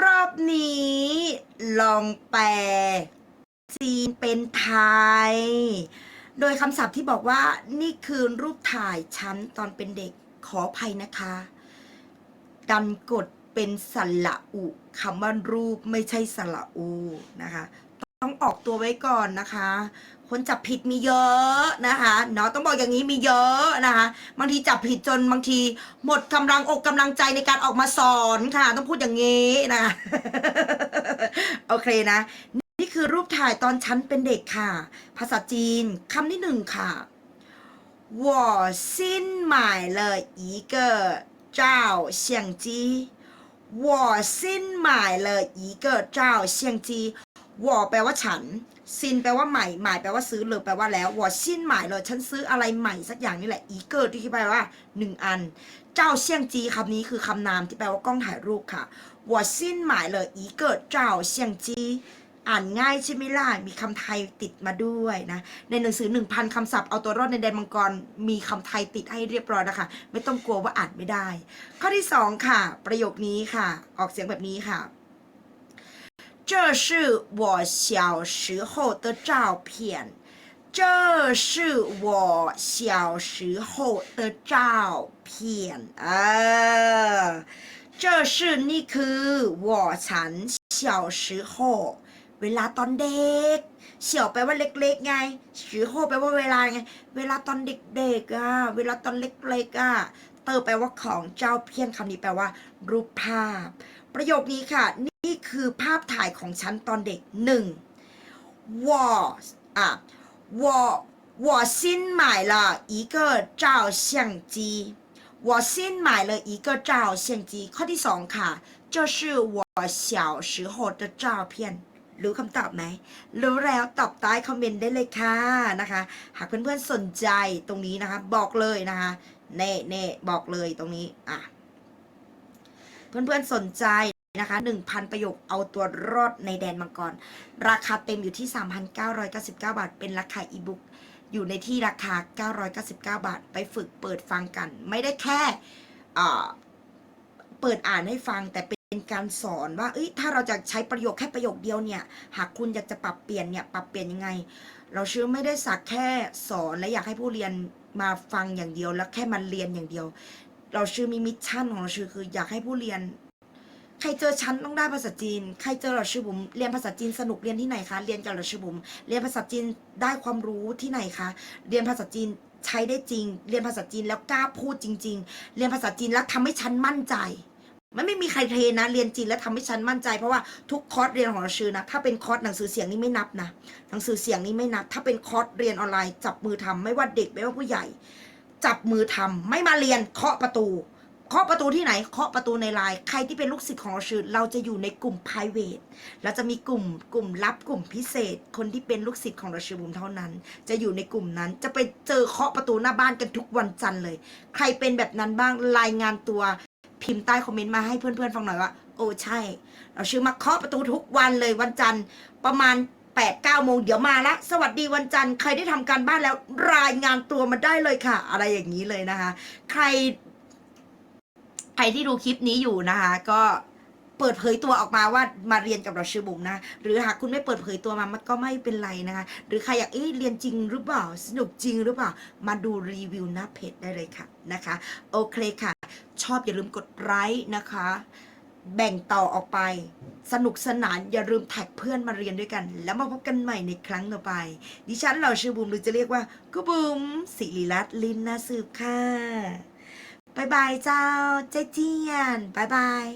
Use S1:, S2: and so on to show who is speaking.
S1: รอบนี้ ลองแปล จีนเป็นไทย โดยคำศัพท์ที่บอกว่า นี่คือรูปถ่ายฉันตอนเป็นเด็กขออภัยนะคะ ดันกดเป็นสระอุคำว่ารูปไม่ใช่สระอูนะคะ ต้องออกตัวไว้ก่อนนะคะ คนจับผิดมีเยอะนะคะเนาะต้องบอกอย่างนี้มีเยอะนะคะ บางทีจับผิดจนบางที หมดกำลังอกกำลังใจในการออกมาสอนค่ะ ต้องพูดอย่างนี้นะ โอเคนะ นี่คือรูปถ่ายตอนฉันเป็นเด็กค่ะ ภาษาจีนคำที่หนึ่งค่ะ我新买了一个照相机我新买了一个照相机 我แปลว่าฉัน ซินแปลว่าใหม่ใหม่แปลว่าซื้อเลยแปลว่าแล้ววอชินใหม่เลยฉันซื้ออะไรใหม่สักอย่างนี่แหละอีเกิร์ที่แปลว่าหนึ่งอัน เจ้าเซียงจีคำนี้คือคำนามที่แปลว่ากล้องถ่ายรูปค่ะวอชินใหม่เลยอีเกิร์เจ้าเซียงจีอ่านง่ายใช่ไหมล่ะ มีคำไทยติดมาด้วยนะ ในหนังสือ 1,000คำศัพท์เอาตัวรอดในแดนมังกร มีคำไทยติดให้เรียบร้อยนะคะ ไม่ต้องกลัวว่าอ่านไม่ได้ ข้อที่สองค่ะ ประโยคนี้ค่ะ ออกเสียงแบบนี้ค่ะ 这是我小时候的照片。这是我小时候的照片啊这是นี่คือ我ฉัน小时候เวลาตอนเด็กเสี่ยวแปลว่าเล็กๆไงสือโฮแปลว่าเวลาไง เวลาตอนเด็กๆอ่ะ เวลาตอนเล็กๆอ่ะ เตอร์แปลว่าของเจ้าเพี้ยนคำนี้แปลว่า รูปภาพ ประโยคนี้ค่ะ นี่คือภาพถ่ายของฉันตอนเด็กหนึ่ง我อ่ะ我我新买了一个照相机我新买了一个照相机ข้อที่สองค่ะ这是我小时候的照片 รู้คำตอบไหม รู้แล้วตอบใต้คอมเมนต์ได้เลยค่ะนะคะ หากเพื่อนๆสนใจตรงนี้นะคะ บอกเลยนะคะเน่เน่บอกเลยตรงนี้อะเพื่อนๆสนใจนะคะ1,000 ประโยคเอาตัวรอดในแดนมังกร ราคาเต็มอยู่ที่ 3,999 บาท เป็นราคาอีบุ๊กอยู่ในที่ราคา 999 บาท ไปฝึกเปิดฟังกัน ไม่ได้แค่เปิดอ่านให้ฟังแต่ เป็นการสอนว่าเอ้ยถ้าเราจะใช้ประโยคแค่ประโยคเดียวเนี่ย หากคุณอยากจะปรับเปลี่ยนเนี่ยปรับเปลี่ยนยังไง เราชื่อไม่ได้สักแค่สอนและอยากให้ผู้เรียนมาฟังอย่างเดียว แล้วแค่มาเรียนอย่างเดียว เราชื่อมีมิชชั่นของเราชื่อคืออยากให้ผู้เรียน ใครเจอฉันต้องได้ภาษาจีน ใครเจอเราชื่อบุ๋มเรียนภาษาจีนสนุกเรียนที่ไหนคะเรียนกับเราชื่อบุ๋มเรียนภาษาจีนได้ความรู้ที่ไหนคะเรียนภาษาจีนใช้ได้จริง เรียนภาษาจีนแล้วกล้าพูดจริง ๆ เรียนภาษาจีนแล้วทำให้ฉันมั่นใจ มันไม่มีใครเทนะ เรียนจีนแล้วทำให้ฉันมั่นใจ เพราะว่าทุกคอร์สเรียนของเราชื่อนะถ้าเป็นคอร์สหนังสือเสียงนี่ไม่นับนะหนังสือเสียงนี่ไม่นับ ถ้าเป็นคอร์สเรียนออนไลน์จับมือทำไม่ว่าเด็กไม่ว่าผู้ใหญ่ จับมือทำไม่มาเรียนเคาะประตูเคาะประตูที่ไหนเคาะประตูในไลน์ใครที่เป็นลูกศิษย์ของเราชื่อเราจะอยู่ในกลุ่ม private เราจะมีกลุ่มกลุ่มลับกลุ่มพิเศษ คนที่เป็นลูกศิษย์ของเราชื่อบุ๋มเท่านั้น จะอยู่ในกลุ่มนั้น จะไปเจอเคาะประตูหน้าบ้านกันทุกวันจันทร์เลย ใครเป็นแบบนั้นบ้างรายงานตัว พิมพ์ใต้คอมเมนต์มาให้เพื่อนๆฟังหน่อยว่า โอ้ใช่ เราชื่อมาเคาะประตูทุกวันเลยวันจันทร์ประมาณ8ปดเก้าโมงเดี๋ยวมาละ สวัสดีวันจันทร์ใครได้ทำการบ้านแล้วรายงานตัวมาได้เลยค่ะ อะไรอย่างนี้เลยนะคะ ใคร ใครที่ดูคลิปนี้อยู่นะคะ ก็เปิดเผยตัวออกมาว่ามาเรียนกับเราชื่อบุ๋มนะ หรือหากคุณไม่เปิดเผยตัวมามันก็ไม่เป็นไรนะคะ หรือใครอยากเอ้ยเรียนจริงหรือเปล่า สนุกจริงหรือเปล่า มาดูรีวิวหน้าเพจได้เลยค่ะนะคะ โอเคค่ะ ชอบอย่าลืมกดไลค์นะคะ แบ่งต่อออกไป สนุกสนานอย่าลืมแท็กเพื่อนมาเรียนด้วยกัน แล้วมาพบกันใหม่ในครั้งต่อไป ดิฉันเราชื่อบุ๋มหรือจะเรียกว่ากูบุ๋มสิริรัตน์ลินนาสืบค่ะบายบายเจ้าเจเจียนบายบาย